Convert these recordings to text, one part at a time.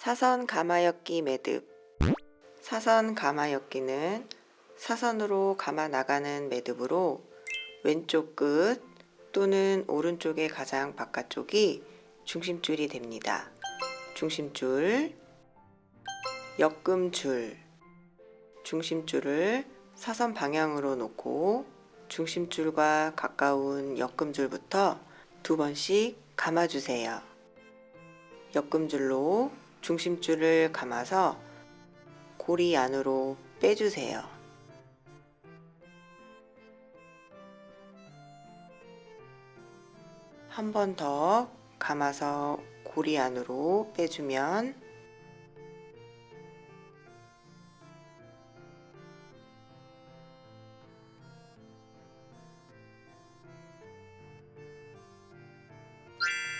사선 가마엮기 매듭 사선 가마엮기는 사선으로 감아 나가는 매듭으로 왼쪽 끝 또는 오른쪽의 가장 바깥쪽이 중심줄이 됩니다. 중심줄, 엮음줄, 중심줄을 사선 방향으로 놓고 중심줄과 가까운 엮음줄부터 두 번씩 감아주세요. 엮음줄로 중심줄을 감아서 고리 안으로 빼주세요. 한 번 더 감아서 고리 안으로 빼주면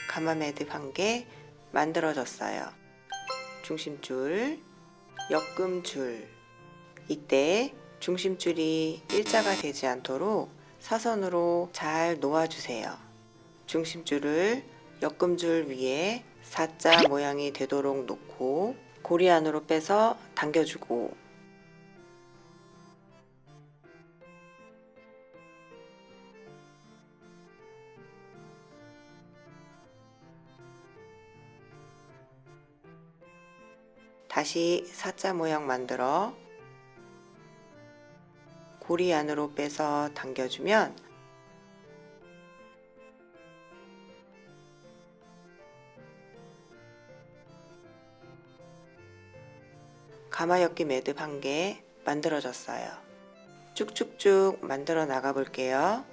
가마 매듭 한 개 만들어졌어요. 중심줄, 엮음줄. 이때 중심줄이 일자가 되지 않도록 사선으로 잘 놓아주세요. 중심줄을 엮음줄 위에 사자 모양이 되도록 놓고 고리 안으로 빼서 당겨주고 다시 사자 모양 만들어 고리 안으로 빼서 당겨주면 가마엮기 매듭 한 개 만들어졌어요. 쭉쭉쭉 만들어 나가 볼게요.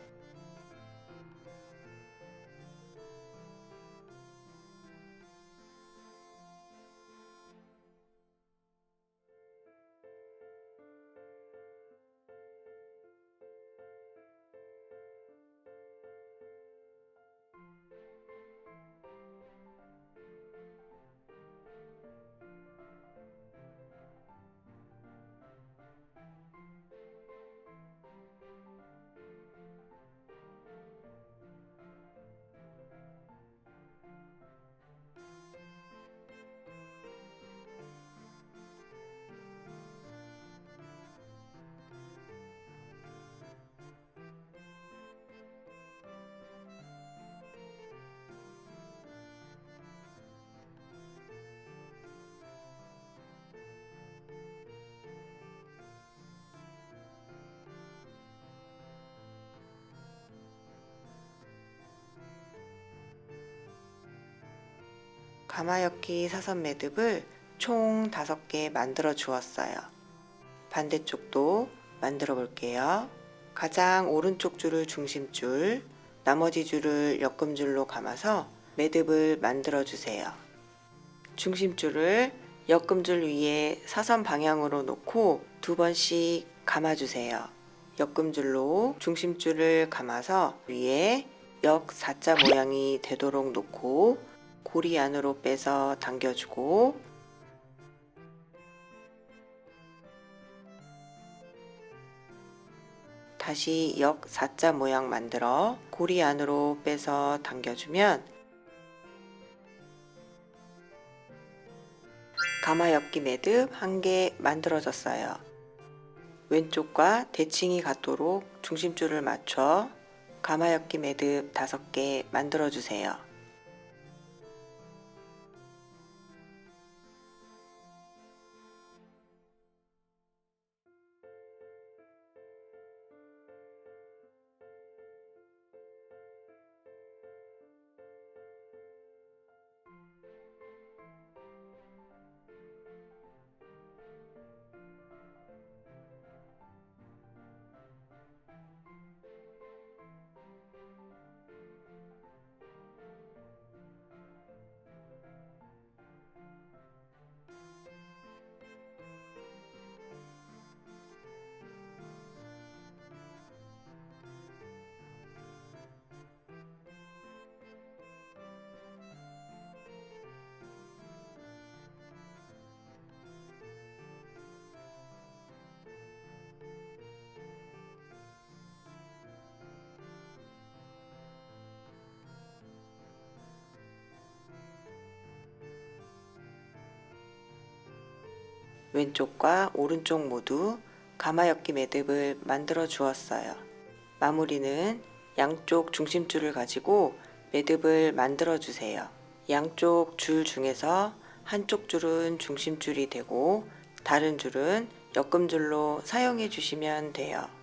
가마엮기 사선 매듭을 총 5개 만들어 주었어요. 반대쪽도 만들어 볼게요. 가장 오른쪽 줄을 중심줄, 나머지 줄을 엮음줄로 감아서 매듭을 만들어 주세요. 중심줄을 엮음줄 위에 사선 방향으로 놓고 두 번씩 감아 주세요. 엮음줄로 중심줄을 감아서 위에 역 사자 모양이 되도록 놓고 고리 안으로 빼서 당겨주고 다시 역 사자 모양 만들어 고리 안으로 빼서 당겨주면 가마엮기 매듭 한 개 만들어졌어요. 왼쪽과 대칭이 같도록 중심줄을 맞춰 가마엮기 매듭 다섯 개 만들어 주세요. 왼쪽과 오른쪽 모두 가마엮기 매듭을 만들어 주었어요. 마무리는 양쪽 중심줄을 가지고 매듭을 만들어 주세요. 양쪽 줄 중에서 한쪽 줄은 중심줄이 되고 다른 줄은 엮음줄로 사용해 주시면 돼요.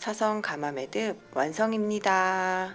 사성 가마 매듭 완성입니다.